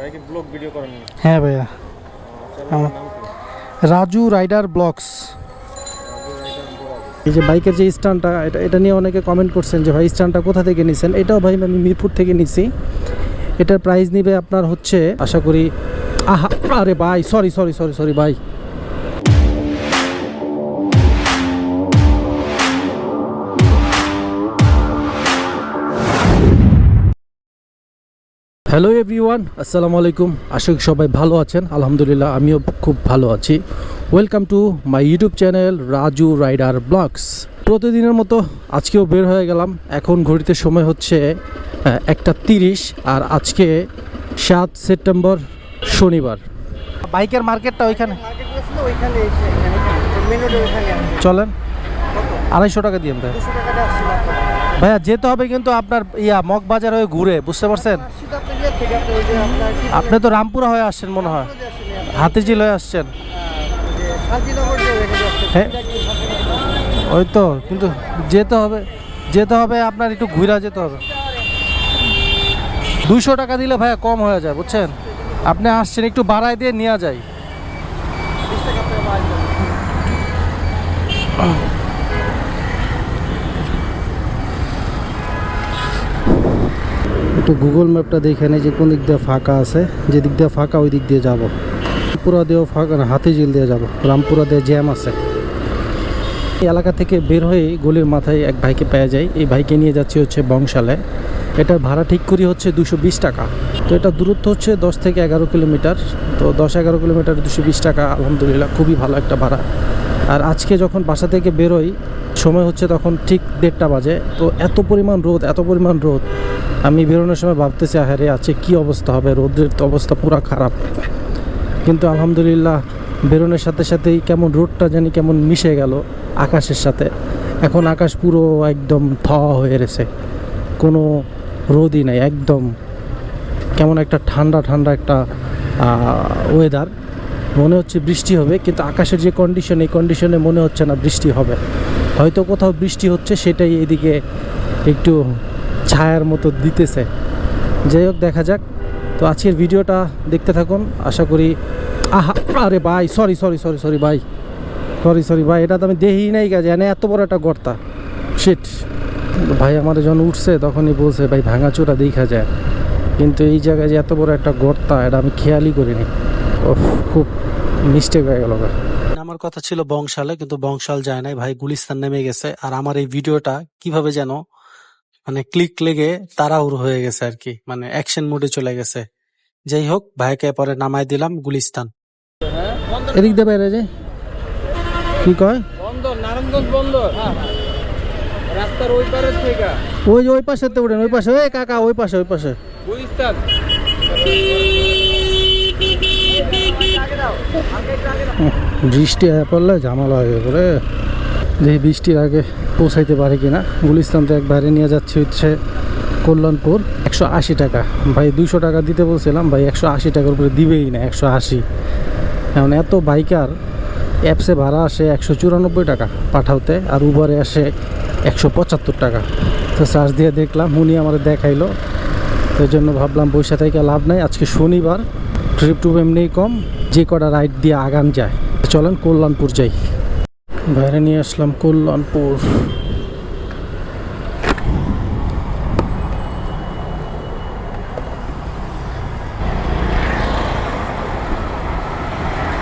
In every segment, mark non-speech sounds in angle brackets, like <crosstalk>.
ভাই কি blog video করেন হ্যাঁ ভাইয়া। কি? Raju rider vlogs. এই যে বাইকের যে স্ট্যান্ডটা এটা এটা নিয়ে অনেকে কমেন্ট করছেন যে ভাই স্ট্যান্ডটা কোথা থেকে নিছেন? এটাও ভাই আমি মিরপুর থেকে নিছি। এটার প্রাইস নিবে আপনার হচ্ছে আশা করি আহা আরে ভাই সরি সরি সরি সরি ভাই। হ্যালো এভরিওয়ান আসসালামু আলাইকুম আশা করি সবাই ভালো আছেন। আলহামদুলিল্লাহ আমিও খুব ভালো আছি। Welcome to my YouTube channel Raju rider vlogs প্রতিদিনের মতো আজকেও বের হয়ে গেলাম। এখন ঘড়িতে সময় হচ্ছে একটা তিরিশ আর আজকে সাত সেপ্টেম্বর শনিবার। বাইকের মার্কেটটা ওইখানে? চলেন। আড়াইশো টাকা দিয়ে ভাইয়া, যেতে হবে কিন্তু আপনার ইয়া মগ বাজার হয়ে ঘুরে, বুঝতে পারছেন? আপনি তো রামপুরা হয়ে আসছেন মনে হয়। হাতিঝিল হয়ে আসছেন। হ্যাঁ। ওই তো, কিন্তু যেতে হবে যেতে হবে, আপনার একটু ঘুরা যেতে হবে। দুশো টাকা দিলে ভাইয়া কম হয়ে যায়, বুঝছেন? আপনি আসছেন, একটু বাড়ায় দিয়ে নেওয়া যায় একটু গুগল ম্যাপটা দেখে নেই যে কোন দিক দিয়ে ফাঁকা আছে। যে দিক দিয়ে ফাঁকা ওই দিক দিয়ে যাব। রামপুরা দিয়েও ফাঁকা হাতিঝিল দিয়ে যাব। রামপুরা দিয়ে জ্যাম আছে। এই এলাকা থেকে বের হয়ে গলির মাথায় এক ভাইকে পেয়ে যাই এই ভাইকে নিয়ে যাচ্ছি হচ্ছে বংশালে। এটার ভাড়া ঠিক করি হচ্ছে দুশো বিশ টাকা। তো এটা দূরত্ব হচ্ছে দশ থেকে এগারো কিলোমিটার। তো দশ এগারো কিলোমিটার দুশো বিশ টাকা, আলহামদুলিল্লাহ, খুবই ভালো একটা ভাড়া। আর আজকে যখন বাসা থেকে বেরোই সময় হচ্ছে তখন ঠিক দেড়টা বাজে। তো এত পরিমাণ রোদ, এত পরিমাণ রোদ। আমি বেরোনোর সময় ভাবতেছি আহারে আছে কি অবস্থা হবে? রোদের তো অবস্থা পুরো খারাপ। কিন্তু আলহামদুলিল্লাহ, বেরোনোর সাথে সাথেই কেমন রোদটা জানি কেমন মিশে গেল আকাশের সাথে। এখন আকাশ পুরো একদম থ হয়ে গেছে। কোনো রোদই নাই, একদম কেমন একটা ঠান্ডা ঠান্ডা একটা ওয়েদার মনে হচ্ছে বৃষ্টি হবে, কিন্তু আকাশের যে কন্ডিশন এই কন্ডিশনে মনে হচ্ছে না বৃষ্টি হবে। হয়তো কোথাও বৃষ্টি হচ্ছে, সেটাই এদিকে একটু ছায়ার মতো দিতেছে। যাই হোক, দেখা যাক। তো আজকের ভিডিওটা দেখতে থাকুন। আশা করি, আহা, আরে ভাই সরি সরি সরি সরি ভাই। সরি সরি ভাই, এটা তো আমি দেখি নাই কাজে এনে এত বড় একটা গর্তা। শিট ভাই আমার যখন উঠছে, তখনই বলছে, ভাই, ভাঙাচোরা দেখা যায়। কিন্তু এই জায়গায় যে এত বড় একটা গর্তা, এটা আমি খেয়ালই করিনি। খুব মিস্টেক হয়ে গেল আমার কথা ছিল বংশালে কিন্তু বংশাল যায় নাই। ভাই গুলিস্তান নেমে গেছে। আর আমার এই ভিডিওটা কীভাবে যেন মানে ক্লিক লেগে তাড়াহুড়ো হয়ে গেছে আর কি। মানে অ্যাকশন মোডে চলে গেছে। যাই হোক ভাইকে পরে নামাই দিলাম গুলিস্তান। এদিক দিয়ে বাইরে যে কি কয়? বন্দর নারায়ণগঞ্জ বন্দর। রাস্তার ওই পারের থেকে। ওই যে ওই পাশে তো উঠেন ওই পাশে। ওই কাকা ওই পাশে ওই পাশে। গুলিস্তান। <laughs> বৃষ্টি হয়ে পড়লে ঝামেলা হয়ে পড়ে যে বৃষ্টির আগে পৌঁছাইতে পারে কিনা, গুলিস্তান তো একবারে নিয়ে যাচ্ছে হচ্ছে কল্যাণপুর। একশো আশি টাকা। ভাই দুশো টাকা দিতে বলছিলাম, ভাই একশো আশি টাকার উপরে দিবেই না, একশো আশি। এখন এত বাইকার, অ্যাপসে ভাড়া আসে একশো চুরানব্বই টাকা পাঠাওতে, আর উবারে আসে একশো পঁচাত্তর টাকা। তো চার্জ দিয়ে দেখলাম উনি আমার দেখাইলো। তো জন্য ভাবলাম বৈশা থেকে লাভ নাই, আজকে শনিবার ট্রিপ টুপ এমনিই কম, যে কটা রাইড দিয়ে আগান যায়। চলেন কল্যাণপুর যাই। বাইরে নিয়ে আসলাম কল্যাণপুর।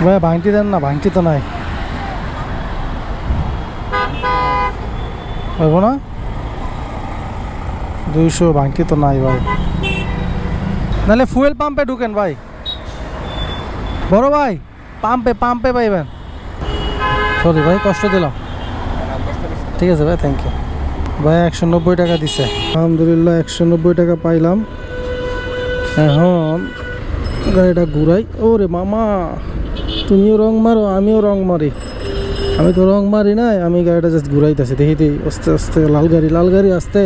ভাইয়া ভাঙটি দেন না ভাঙটি তো নাই। হইব না? দুইশো ভাঙটি তো নাই ভাই। নাহলে ফুয়েল পাম্পে ঢুকেন ভাই। বড় ভাই। পাম্পে পাম্পে পাইবেন সরি ভাই, কষ্ট দিলাম। ঠিক আছে ভাই থ্যাংক ইউ ভাই, একশো নব্বই টাকা দিছে। আলহামদুলিল্লাহ, একশো নব্বই টাকা পাইলাম। এখন গাড়িটা ঘুরাই। ওরে মামা, তুমিও রং মারো, আমিও রং মারি। আমি তো রং মারি নাই, আমি গাড়িটা জাস্ট ঘুরাইতেছি। দেখি দিই আস্তে আস্তে, লাল গাড়ি লাল গাড়ি আসতে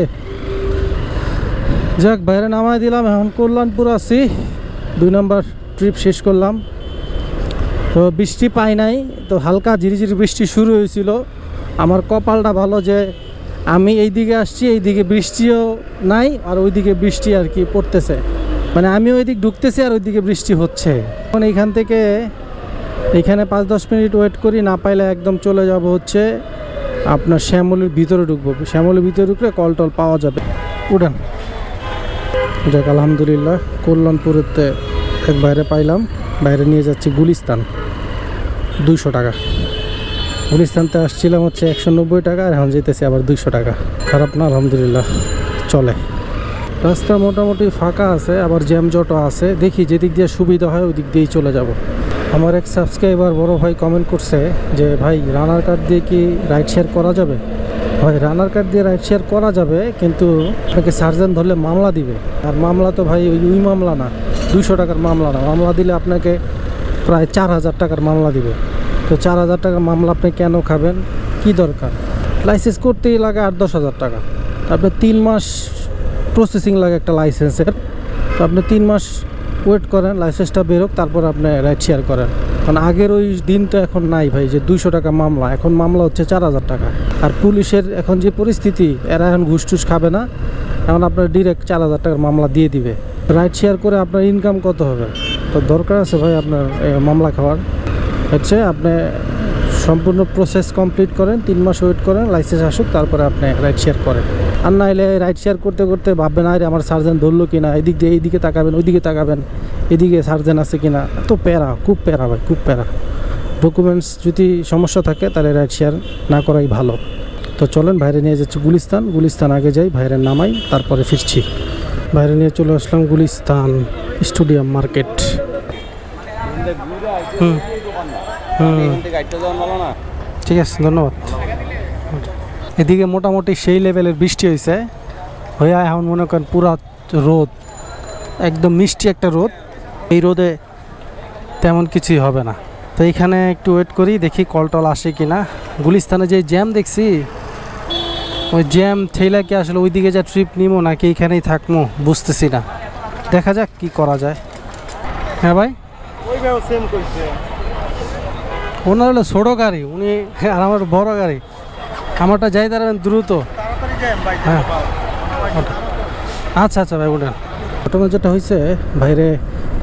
যাক বাইরে নামাই দিলাম। এখন কল্যাণপুর আছি। দুই নম্বর ট্রিপ শেষ করলাম। তো বৃষ্টি পাই নাই, তো হালকা ঝিরিঝিরি বৃষ্টি শুরু হয়েছিল। আমার কপালটা ভালো যে আমি এই দিকে আসছি এই দিকে বৃষ্টিও নাই আর ওইদিকে বৃষ্টি আর কি পড়তেছে। মানে আমি ওই দিক ঢুকতেছি আর ওইদিকে বৃষ্টি হচ্ছে। এখন এইখান থেকে এখানে পাঁচ দশ মিনিট ওয়েট করি, না পাইলে একদম চলে যাব হচ্ছে আপনার শ্যামলির ভিতরে ঢুকবো। শ্যামলির ভিতরে ঢুকলে কল টল পাওয়া যাবে। উঠান। যাক, আলহামদুলিল্লাহ, কল্যাণপুরেতে এক বাইরে পাইলাম। বাইরে নিয়ে যাচ্ছি গুলিস্তান, দুইশো টাকা। গুলিস্তানতে আসছিলাম হচ্ছে একশো নব্বই টাকা আর এখন যেতেছি আবার দুইশো টাকা। খারাপ না, আলহামদুলিল্লাহ, চলে। রাস্তা মোটামুটি ফাঁকা আছে, আবার জ্যাম জটও আছে। দেখি যেদিক দিয়ে সুবিধা হয় ওই দিক দিয়েই চলে যাব। আমার এক সাবস্ক্রাইবার বড় ভাই কমেন্ট করছে যে, ভাই রানার কার্ড দিয়ে কি রাইড শেয়ার করা যাবে? ভাই রানার কার্ড দিয়ে রাইড শেয়ার করা যাবে, কিন্তু আপনাকে সার্জেন ধরলে মামলা দিবে। আর মামলা তো ভাই ওই ওই মামলা না। দুইশো টাকার মামলা না। মামলা দিলে আপনাকে প্রায় চার হাজার টাকার মামলা দিবে। তো চার হাজার টাকার মামলা আপনি কেন খাবেন? কি দরকার? লাইসেন্স করতেই লাগে আট দশ হাজার টাকা। আপনি তিন মাস প্রসেসিং লাগে একটা লাইসেন্সের। তো আপনি তিন মাস ওয়েট করেন, লাইসেন্সটা বেরোক, তারপর আপনি রাইড শেয়ার করেন। কারণ আগের ওই দিন তো এখন নাই ভাই, যে দুইশো টাকা মামলা। এখন মামলা হচ্ছে চার হাজার টাকা। আর পুলিশের এখন যে পরিস্থিতি, এরা এখন ঘুষ খাবে না। এখন আপনার ডিরেক্ট চার হাজার টাকার মামলা দিয়ে দিবে। রাইড শেয়ার করে আপনার ইনকাম কত হবে? তো দরকার আছে ভাই আপনার মামলা খাওয়ার। হচ্ছে আপনি সম্পূর্ণ প্রসেস কমপ্লিট করেন, তিন মাস ওয়েট করেন লাইসেন্স আসুক, তারপরে আপনি রাইড শেয়ার করেন। আর না এলে রাইড শেয়ার করতে করতে ভাববেন, আরে আমার সার্জেন ধরলো কিনা, এদিক দিয়ে এইদিকে তাকাবেন, ওইদিকে তাকাবেন, এদিকে সার্জেন আছে কিনা? তো প্যারা, খুব প্যারা ভাই, খুব প্যারা। ডকুমেন্টস যদি সমস্যা থাকে, তাহলে রাইড শেয়ার না করাই ভালো। তো চলেন, বাইরে নিয়ে যাচ্ছি গুলিস্তান। গুলিস্তান আগে যাই বাইরে নামাই, তারপরে ফিরছি। বাইরে নিয়ে চলে আসলাম গুলিস্তান স্টুডিয়াম মার্কেট। হুম। হুম। ঠিক আছে, ধন্যবাদ। এদিকে মোটামুটি সেই লেভেলের বৃষ্টি হয়েছে। হয়ে এখন মনে করেন পুরা রোদ, একদম মিষ্টি একটা রোদ। এই রোদে তেমন কিছুই হবে না। তো এখানে একটু ওয়েট করি, দেখি কল টল আসে কি না গুলিস্তানে যে জ্যাম দেখছি ওই জ্যাম ঠেলা কি আসলে ওইদিকে যা ট্রিপ নিবো নাকি এইখানেই থাকব বুঝতেছি না। দেখা যাক কি করা যায়। হ্যাঁ ভাই? ওনার হলো ছোটো গাড়ি উনি আর আমার বড় গাড়ি। আমারটা যাই দাঁড়াবেন দ্রুত। হ্যাঁ। আচ্ছা আচ্ছা ভাই উঠেন। ঘটনা যেটা হয়েছে বাইরে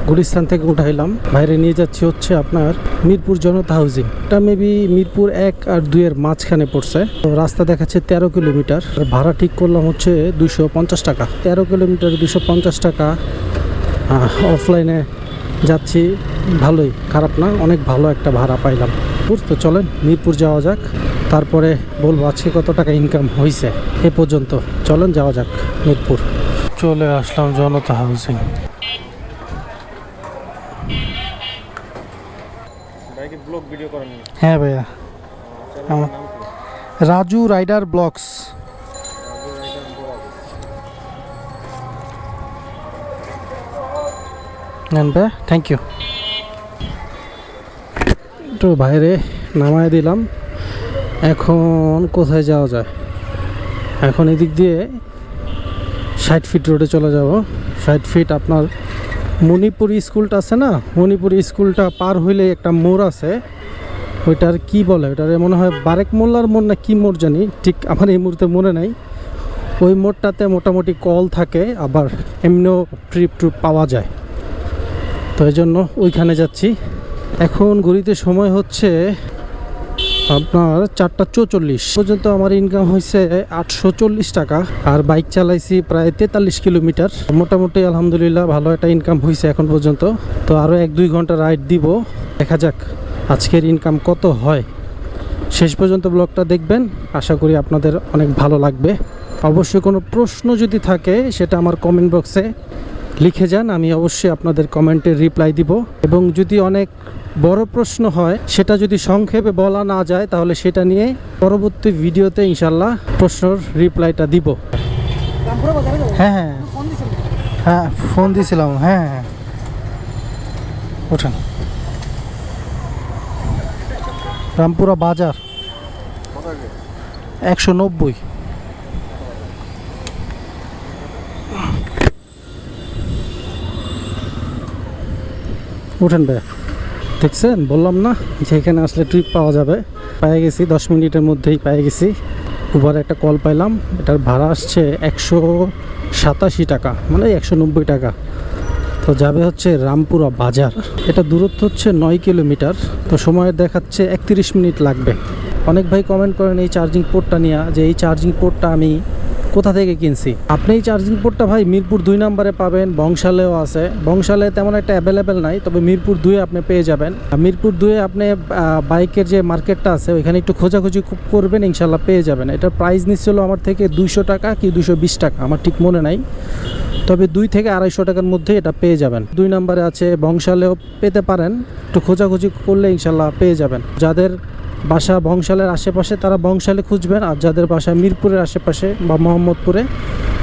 গুলিস্তান থেকে উঠাইলাম। বাইরে নিয়ে যাচ্ছি হচ্ছে আপনার মিরপুর জনতা হাউজিং। এটা মেবি মিরপুর এক আর দুইয়ের মাঝখানে পড়ছে। তো রাস্তা দেখাচ্ছে তেরো কিলোমিটার। ভাড়া ঠিক করলাম হচ্ছে দুশো পঞ্চাশ টাকা। তেরো কিলোমিটার দুশো পঞ্চাশ টাকা। অফলাইনে যাচ্ছি। ভালোই, খারাপ না, অনেক ভালো একটা ভাড়া পাইলাম। তো, চলেন মিরপুর যাওয়া যাক। তারপরে বলব আজকে কত টাকা ইনকাম হয়েছে এ পর্যন্ত, চলেন যাওয়া যাক মিরপুর। চলে আসলাম জনতা হাউসিং বাইকে ব্লগ ভিডিও করেন হ্যাঁ ভাইয়া। Raju rider vlogs. নেন ভাই থ্যাংক ইউ একটু বাইরে নামায় দিলাম। এখন কোথায় যাওয়া যায়? এখন এদিক দিয়ে ষাট ফিট রোডে চলে যাব। ষাট ফিট আপনার মণিপুরি স্কুলটা আছে না? মণিপুর স্কুলটা পার হইলে একটা মোড় আছে। ওইটার কি বলে? ওটার মনে হয় বারেক মোল্লার মোড় না কি মোড় জানি? ঠিক আমার এই মুহূর্তে মনে নাই। ওই মোড়টাতে মোটামুটি কল থাকে, আবার এমনিও ট্রিপ ট্রিপ পাওয়া যায়। তো এই জন্য ওইখানে যাচ্ছি। এখন ঘড়িতে সময় হচ্ছে আপনার চারটা চৌচল্লিশ। পর্যন্ত আমার ইনকাম হয়েছে আটশো চল্লিশ টাকা। আর বাইক চালাইছি প্রায় তেতাল্লিশ কিলোমিটার। মোটামুটি আলহামদুলিল্লাহ ভালো একটা ইনকাম হয়েছে এখন পর্যন্ত। তো আরও এক দুই ঘণ্টা রাইড দিব। দেখা যাক আজকের ইনকাম কত হয়। শেষ পর্যন্ত ব্লগটা দেখবেন। আশা করি আপনাদের অনেক ভালো লাগবে। অবশ্যই কোনো প্রশ্ন যদি থাকে, সেটা আমার কমেন্ট বক্সে লিখে যান। আমি অবশ্যই আপনাদের কমেন্টের রিপ্লাই দিব। এবং যদি অনেক বড় প্রশ্ন হয়, সেটা যদি সংক্ষেপে বলা না যায়, তাহলে সেটা নিয়ে পরবর্তী ভিডিওতে ইনশাল্লাহ প্রশ্নর রিপ্লাইটা দিব। হ্যাঁ হ্যাঁ। হ্যাঁ ফোন দিয়েছিলাম হ্যাঁ হ্যাঁ। রামপুরা বাজার। একশো নব্বই। উঠেন ভাই দেখছেন? বললাম না, যে এখানে আসলে ট্রিপ পাওয়া যাবে। পেয়ে গেছি, দশ মিনিটের মধ্যেই পেয়ে গেছি। উবার একটা কল পাইলাম, এটার ভাড়া আসছে একশো সাতাশি টাকা মানে একশো নব্বই টাকা। তো যাবে হচ্ছে রামপুরা বাজার। এটা দূরত্ব হচ্ছে নয় কিলোমিটার, তো সময় দেখাচ্ছে একত্রিশ মিনিট লাগবে। অনেক ভাই কমেন্ট করেন এই চার্জিং পোর্টটা নিয়ে, যে এই চার্জিং পোর্টটা আমি কোথা থেকে কিনছি? আপনি এই চার্জিং পোর্টটা ভাই মিরপুর দুই নম্বরে পাবেন, বংশালেও আছে। বংশালে তেমন একটা অ্যাভেলেবেল নাই, তবে মিরপুর দুয়ে আপনি পেয়ে যাবেন। মিরপুর দুয়ে আপনি বাইকের যে মার্কেটটা আছে, ওইখানে একটু খোঁজাখুঁজি খুব করবেন, ইনশাল্লাহ পেয়ে যাবেন। এটার প্রাইস নিচ্ছিল আমার থেকে দুইশো টাকা কি দুশো বিশ টাকা, আমার ঠিক মনে নাই। তবে দুই থেকে আড়াইশো টাকার মধ্যে এটা পেয়ে যাবেন। দুই নম্বরে আছে, বংশালেও পেতে পারেন। একটু খোঁজাখুঁজি করলে ইনশাল্লাহ পেয়ে যাবেন। যাদের বাসা বংশালের আশেপাশে তারা বংশালে খুঁজবেন আর যাদের বাসা মিরপুরের আশেপাশে বা মোহাম্মদপুরে,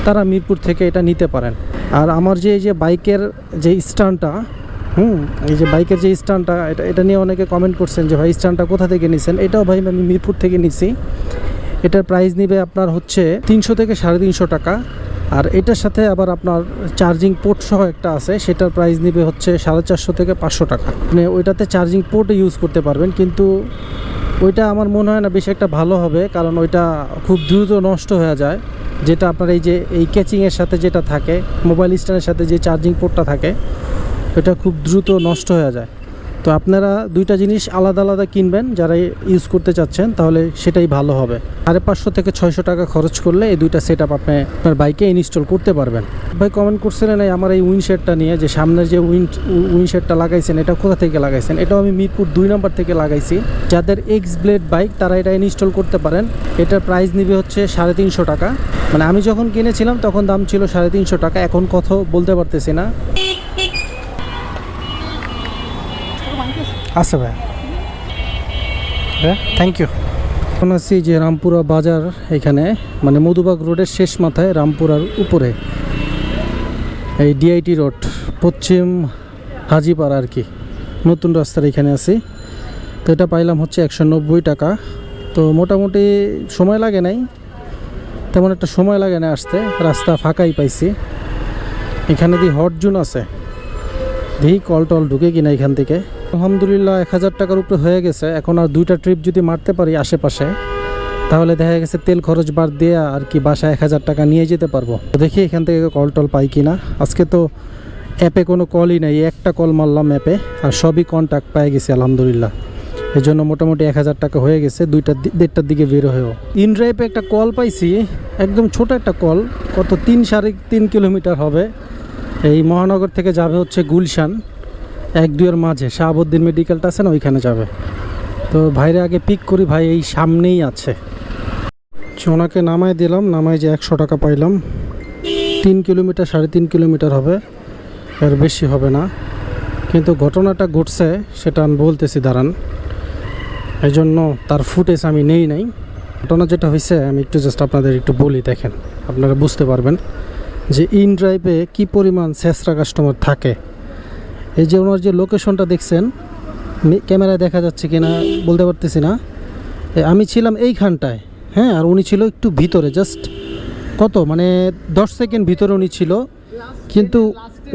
তারা মিরপুর থেকে এটা নিতে পারেন। আর আমার যে এই যে বাইকের যে স্ট্যান্ডটা, হুম, এই যে বাইকের যে স্ট্যান্ডটা, এটা এটা নিয়ে অনেকে কমেন্ট করছেন যে, ভাই, স্ট্যান্ডটা কোথা থেকে নিছেন? এটাও ভাই আমি মিরপুর থেকে নিছি। এটার প্রাইস নিবে আপনার হচ্ছে তিনশো থেকে সাড়ে তিনশো টাকা। আর এটার সাথে আবার আপনার চার্জিং পোর্ট সহ একটা আছে, সেটার প্রাইস নিবে হচ্ছে সাড়ে চারশো থেকে পাঁচশো টাকা। মানে ওইটাতে চার্জিং পোর্টে ইউজ করতে পারবেন, কিন্তু ওইটা আমার মনে হয় না বেশি একটা ভালো হবে, কারণ ওইটা খুব দ্রুত নষ্ট হয়ে যায়। যেটা আপনার এই যে, এই ক্যাচিংয়ের সাথে যেটা থাকে মোবাইল স্ট্যান্ডের সাথে যে চার্জিং পোর্টটা থাকে ওটা খুব দ্রুত নষ্ট হয়ে যায়। তো আপনারা দুইটা জিনিস আলাদা আলাদা কিনবেন, যারা ইউজ করতে চাচ্ছেন, তাহলে সেটাই ভালো হবে। সাড়ে পাঁচশো থেকে ছয়শো টাকা খরচ করলে এই দুইটা সেট আপ আপনি আপনার বাইকে ইনস্টল করতে পারবেন। ভাই কমেন্ট করছিলেন এই আমার এই উইনশেডটা নিয়ে, যে সামনের যে উইন উইনশেডটা লাগাইছেন, এটা কোথা থেকে লাগাইছেন? এটাও আমি মিরপুর দুই নম্বর থেকে লাগাইছি। যাদের এক্স ব্লেড বাইক তারা এটা ইনস্টল করতে পারেন। এটার প্রাইস নিবে হচ্ছে সাড়ে তিনশো টাকা। মানে আমি যখন কিনেছিলাম, তখন দাম ছিল সাড়ে তিনশো টাকা। এখন কত বলতে পারতেছি না। আছে ভাই। থ্যাংক ইউ এখন আছি যে রামপুরা বাজার এখানে মানে মধুবাগ রোডের শেষ মাথায় রামপুরার উপরে। এই ডিআইটি রোড, পশ্চিম হাজিপাড়া আর কি। নতুন রাস্তার এখানে আছি। তো এটা পাইলাম হচ্ছে একশো নব্বই টাকা। তো মোটামুটি সময় লাগে নাই। তেমন একটা সময় লাগে না আসতে। রাস্তা ফাঁকাই পাইছি। এখানে দিয়ে হট জুন আছে। দেখি কল টল ঢুকে কিনা এখান থেকে। আলহামদুলিল্লাহ এক হাজার টাকার উপরে হয়ে গেছে। এখন আর দুইটা ট্রিপ যদি মারতে পারি আশেপাশে, তাহলে দেখা গেছে তেল খরচ বাদ দিয়ে আর কি বাসায় এক হাজার টাকা নিয়ে যেতে পারব। দেখি এখান থেকে কল টল পাই কিনা। আজকে তো অ্যাপে কোনো কলই নেই, একটা কল মারলাম অ্যাপে আর সবই কন্ট্যাক্ট পেয়ে গেছি, আলহামদুলিল্লাহ। এই জন্য মোটামুটি এক হাজার টাকা হয়ে গেছে দুইটার দি- দেড়টার দিকে বের হয়েও। ইন ড্রাইভে একটা কল পাইছি, একদম ছোট একটা কল কত তিন সাড়ে তিন কিলোমিটার হবে। এই মহানগর থেকে যাবে হচ্ছে গুলশান, এক দুয়ের মাঝে। শাহাবুদ্দিন মেডিকেলটা আছে না, ওইখানে যাবে। তো ভাইরে আগে পিক করি, ভাই এই সামনেই আছে। ওনাকে নামাই দিলাম, নামাই যে একশো টাকা পাইলাম। তিন কিলোমিটার, সাড়ে তিন কিলোমিটার হবে। এর বেশি হবে না। কিন্তু ঘটনাটা ঘটছে, সেটা আমি বলতেছি, দাঁড়ান। এই জন্য তার ফুটেজ আমি নেই নাই। ঘটনা যেটা হয়েছে আমি একটু জাস্ট আপনাদের একটু বলি, দেখেন। আপনারা বুঝতে পারবেন। যে ইন ড্রাইভে কী পরিমাণ শেষরা কাস্টমার থাকে? এই যে ওনার যে লোকেশনটা দেখছেন ক্যামেরায় দেখা যাচ্ছে কিনা বলতে পারতেছি না। আমি ছিলাম এইখানটায় হ্যাঁ আর উনি ছিল একটু ভিতরে জাস্ট কত মানে দশ সেকেন্ড ভিতরে উনি ছিল। কিন্তু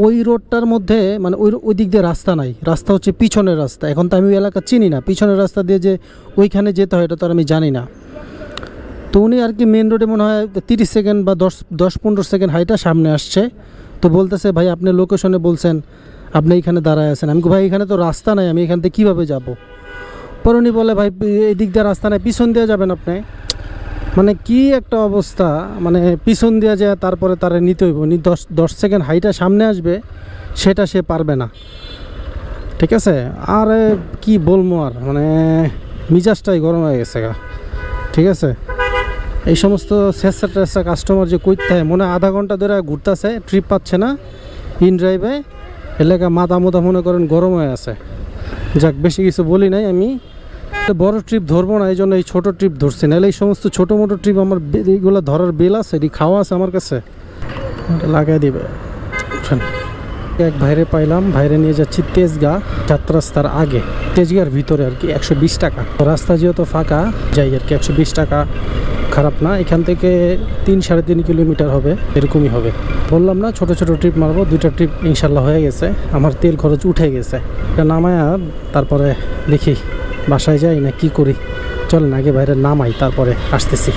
ওই রোডটার মধ্যে মানে ওই ওই দিক দিয়ে রাস্তা নাই। রাস্তা হচ্ছে পিছনের রাস্তা। এখন তো আমি ওই এলাকা চিনি না। পিছনের রাস্তা দিয়ে যে ওইখানে যেতে হয়, এটা তো আর আমি জানি না। তো উনি আর কি মেন রোডে মনে হয় তিরিশ সেকেন্ড বা দশ দশ, পনেরো সেকেন্ড হাইটা সামনে আসছে। তো বলতেছে, ভাই, আপনি লোকেশনে বলছেন, আপনি এখানে দাঁড়ায় আছেন। আমি ভাই, এখানে তো রাস্তা নাই, আমি এখান থেকে কীভাবে যাব? পর উনি বলে, ভাই, এই দিক দিয়ে রাস্তা নাই, পিছন দিয়ে যাবেন আপনি। মানে কি একটা অবস্থা মানে পিছন দিয়ে যায় তারপরে তারে নিতে হইব। উনি দশ দশ সেকেন্ড হাইটা সামনে আসবে, সেটা সে পারবে না। ঠিক আছে? আর কি বলব আর মানে মিজাজটাই গরম হয়ে গেছে ঠিক আছে? এই সমস্ত শেষা টেসা কাস্টমার যে করতে মনে আধা ঘণ্টা ধরে ঘুরতেছে ট্রিপ পাচ্ছে না ইন ড্রাইভে এলাকা মাথা মোদা মনে করেন গরম হয়ে আছে। যাক, বেশি কিছু বলি নাই আমি। বড় ট্রিপ ধরবো না এই জন্য এই ছোটো ট্রিপ ধরছি। নাহলে এই সমস্ত ছোটো মোটো ট্রিপ আমার এইগুলো ধরার বেল আছে, এটি খাওয়া আছে আমার কাছে। লাগাই দিবে। এক ভাইরে পাইলাম, ভাইরে নিয়ে যাচ্ছি তেজগা চার রাস্তার আগে। তেজগার ভিতরে আর কি একশো বিশ টাকা। রাস্তা যেহেতু ফাঁকা, যাই আর কি একশো বিশ টাকা। খারাপ না, এখান থেকে তিন সাড়ে তিন কিলোমিটার হবে, এরকমই হবে। বললাম না, ছোট ছোট ট্রিপ মারবো, দুইটা ট্রিপ ইনশাল্লাহ হয়ে গেছে, আমার তেল খরচ উঠে গেছে। এটা নামায়া তারপরে দেখি বাসায় যাই না কি করি। চল না আগে বাইরে নামাই, তারপরে আসতেছি।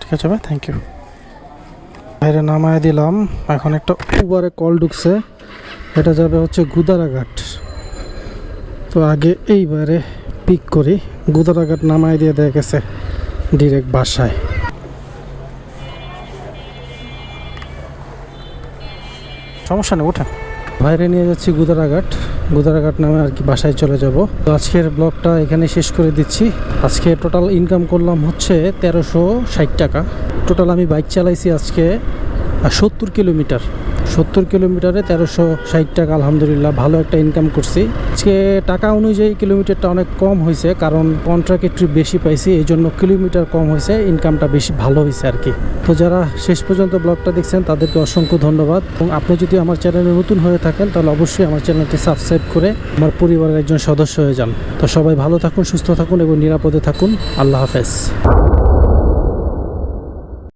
ঠিক আছে ভাই থ্যাংক ইউ বাইরে নামায় দিলাম, এখন একটা উবারে কল ঢুকছে। এটা যাবে হচ্ছে গুদারাঘাট। তো আগে এইবারে পিক করি। গুদারাঘাট নামায় দিয়ে দেয়া গেছে ডিরেক্ট বাসায়। সমস্যা নেই, ওঠেন। বাইরে নিয়ে যাচ্ছি গুদারাঘাট। গুদারাঘাট নামে আর কি বাসায় চলে যাব। তো আজকের ব্লগটা এখানে শেষ করে দিচ্ছি। আজকে টোটাল ইনকাম করলাম হচ্ছে তেরোশো ষাট টাকা। টোটাল আমি বাইক চালাইছি আজকে সত্তর কিলোমিটার। সত্তর কিলোমিটারে তেরোশো ষাট টাকা, আলহামদুলিল্লাহ, ভালো একটা ইনকাম করছি। আজকে টাকা অনুযায়ী কিলোমিটারটা অনেক কম হয়েছে, কারণ কন্ট্রাক্ট একটু বেশি পাইছি এই জন্য কিলোমিটার কম হয়েছে ইনকামটা বেশি ভালো হয়েছে আর কি। তো যারা শেষ পর্যন্ত ব্লগটা দেখছেন, তাদেরকে অসংখ্য ধন্যবাদ। এবং আপনি যদি আমার চ্যানেলে নতুন হয়ে থাকেন, তাহলে অবশ্যই আমার চ্যানেলটি সাবস্ক্রাইব করে আমার পরিবারের একজন সদস্য হয়ে যান। তো সবাই ভালো থাকুন, সুস্থ থাকুন এবং নিরাপদে থাকুন। আল্লাহ হাফেজ।